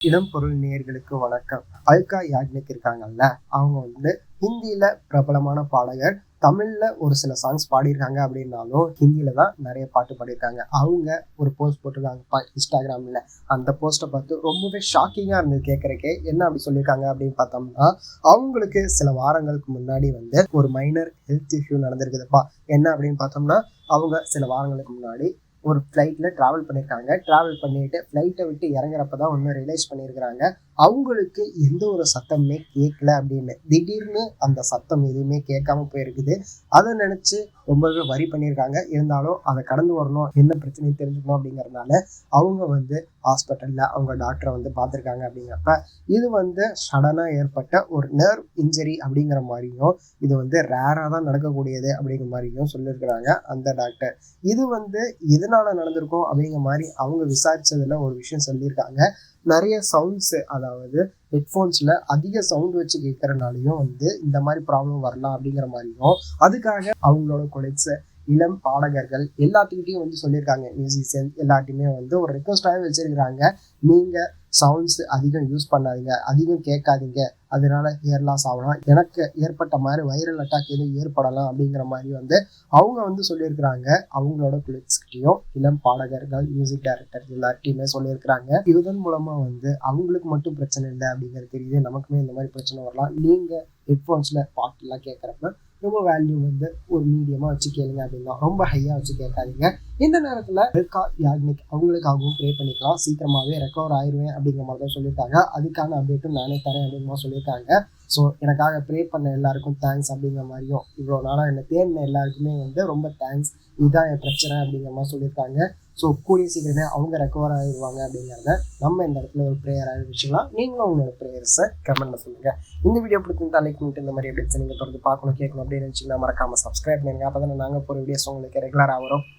இளம் பொருள் நேயர்களுக்கு வணக்கம். அல்கா யாக்னிக் இருக்காங்கல்ல அவங்க வந்து ஹிந்தியில பிரபலமான பாடகர் தமிழ்ல ஒரு சில சாங்ஸ் பாடியிருக்காங்க அப்படின்னாலும் ஹிந்தியில தான் நிறைய பாட்டு பாடியிருக்காங்க. அவங்க ஒரு போஸ்ட் போட்டிருக்காங்க இன்ஸ்டாகிராம்ல அந்த போஸ்ட்டை பார்த்து ரொம்பவே ஷாக்கிங்கா இருந்தது கேட்கறக்கே என்ன அப்படி சொல்லியிருக்காங்க அப்படின்னு பார்த்தோம்னா அவங்களுக்கு சில வாரங்களுக்கு முன்னாடி வந்து ஒரு மைனர் ஹெல்த் இஷ்யூ நடந்திருக்குதுப்பா. என்ன அப்படின்னு பார்த்தோம்னா அவங்க சில வாரங்களுக்கு முன்னாடி ஒரு ஃப்ளைட்டில் ட்ராவல் பண்ணியிருக்காங்க ட்ராவல் பண்ணிட்டு ஃப்ளைட்டை விட்டு இறங்குறப்ப தான் ஒன்று ரியலைஸ் பண்ணியிருக்கிறாங்க அவங்களுக்கு எந்த ஒரு சத்தமுமே கேட்கல அப்படின்னு. திடீர்னு அந்த சத்தம் எதுவுமே கேட்காம போயிருக்குது. அதை நினச்சி ரொம்பவே வரி பண்ணியிருக்காங்க. இருந்தாலும் அதை கடந்து வரணும் என்ன பிரச்சனையும் தெரிஞ்சுக்கணும் அப்படிங்கிறதுனால அவங்க வந்து ஹாஸ்பிட்டலில் அவங்க டாக்டரை வந்து பார்த்துருக்காங்க அப்படிங்கிறப்ப இது வந்து சடனாக ஏற்பட்ட ஒரு நர்வ் இன்ஜரி அப்படிங்கிற மாதிரியும் இது வந்து ரேராக தான் நடக்கக்கூடியது அப்படிங்கிற மாதிரியும் சொல்லியிருக்கிறாங்க அந்த டாக்டர். இது வந்து எதனால நடந்திருக்கும் அப்படிங்கிற மாதிரி அவங்க விசாரிச்சதுல ஒரு விஷயம் சொல்லியிருக்காங்க. நிறைய சவுண்ட்ஸு அதாவது அதாவது ஹெட்ஃபோன்ஸில் அதிக சவுண்ட் வச்சு கேட்குறனாலையும் வந்து இந்த மாதிரி ப்ராப்ளம் வரலாம் அப்படிங்கிற மாதிரியும் அதுக்காக அவங்களோட கொலெக்ஸை இளம் பாடகர்கள் எல்லாத்துக்கிட்டையும் வந்து சொல்லியிருக்காங்க. மியூசிஷியன் எல்லாத்தையுமே வந்து ஒரு ரிக்வஸ்டாகவே வச்சுருக்கிறாங்க. நீங்கள் சவுண்ட்ஸ் அதிகம் யூஸ் பண்ணாதீங்க அதிகம் கேட்காதீங்க. அதனால ஹியர் லாஸ் ஆகலாம். எனக்கு ஏற்பட்ட மாதிரி வைரல் அட்டாக் எதுவும் ஏற்படலாம் அப்படிங்கிற மாதிரி வந்து அவங்க வந்து சொல்லியிருக்கிறாங்க. அவங்களோட குளிக்ஸ்கிட்டையும் இளம் பாடகர்கள் மியூசிக் டைரக்டர் எல்லார்ட்டையுமே சொல்லியிருக்கிறாங்க. இதன் மூலமா வந்து அவங்களுக்கு மட்டும் பிரச்சனை இல்லை அப்படிங்கிறது தெரியுது. நமக்குமே இந்த மாதிரி பிரச்சனை வரலாம். நீங்க ஹெட்ஃபோன்ஸ்ல பாட்டுலாம் கேட்குறப்ப ரொம்ப வேல்யூ வந்து ஒரு மீடியமாக வச்சு கேளுங்க அப்படின்னா ரொம்ப ஹையாக வச்சு கேட்காதீங்க. இந்த நேரத்தில் ரெக்கா யாக்னிக் அவங்களுக்காகவும் ப்ரே பண்ணிக்கலாம். சீக்கிரமாகவே ரெக்கவர் ஆயிடுவேன் அப்படிங்கிற மாதிரி தான் சொல்லியிருக்காங்க. அதுக்கான அப்டேட்டும் நானே தரேன் அப்படிங்கிற சொல்லியிருக்காங்க. ஸோ எனக்காக ப்ரே பண்ண எல்லாருக்கும் தேங்க்ஸ் அப்படிங்கிற மாதிரியும் இவ்வளோ நாளாக என்னை தேடின எல்லாருக்குமே வந்து ரொம்ப தேங்க்ஸ் இதுதான் என் பிரச்சனை அப்படிங்கிற மாதிரி சொல்லியிருக்காங்க. ஸோ கூடிய சீக்கிரமே அவங்க ரெக்கவர் ஆகிடுவாங்க அப்படிங்கிறத நம்ம இந்த இடத்துல ஒரு ப்ரேயர் ஆகிடுச்சுக்கலாம் நீங்களும் உங்களோட ப்ரேயர்ஸை கமெண்ட்டில் சொல்லுங்கள் இந்த வீடியோ பிடிச்சிருந்தா லைக் பண்ணிட்டு இந்த மாதிரி எப்படி நீங்கள் தொடர்ந்து பார்க்கணும் கேட்கணும் அப்படின்னு நினச்சிங்கன்னா மறக்காமல் சப்ஸ்கிரைப் பண்ணுங்க அப்போ தான் நாங்கள் போகிற வீடியோஸ் உங்களுக்கு ரெகுலராக வரும்.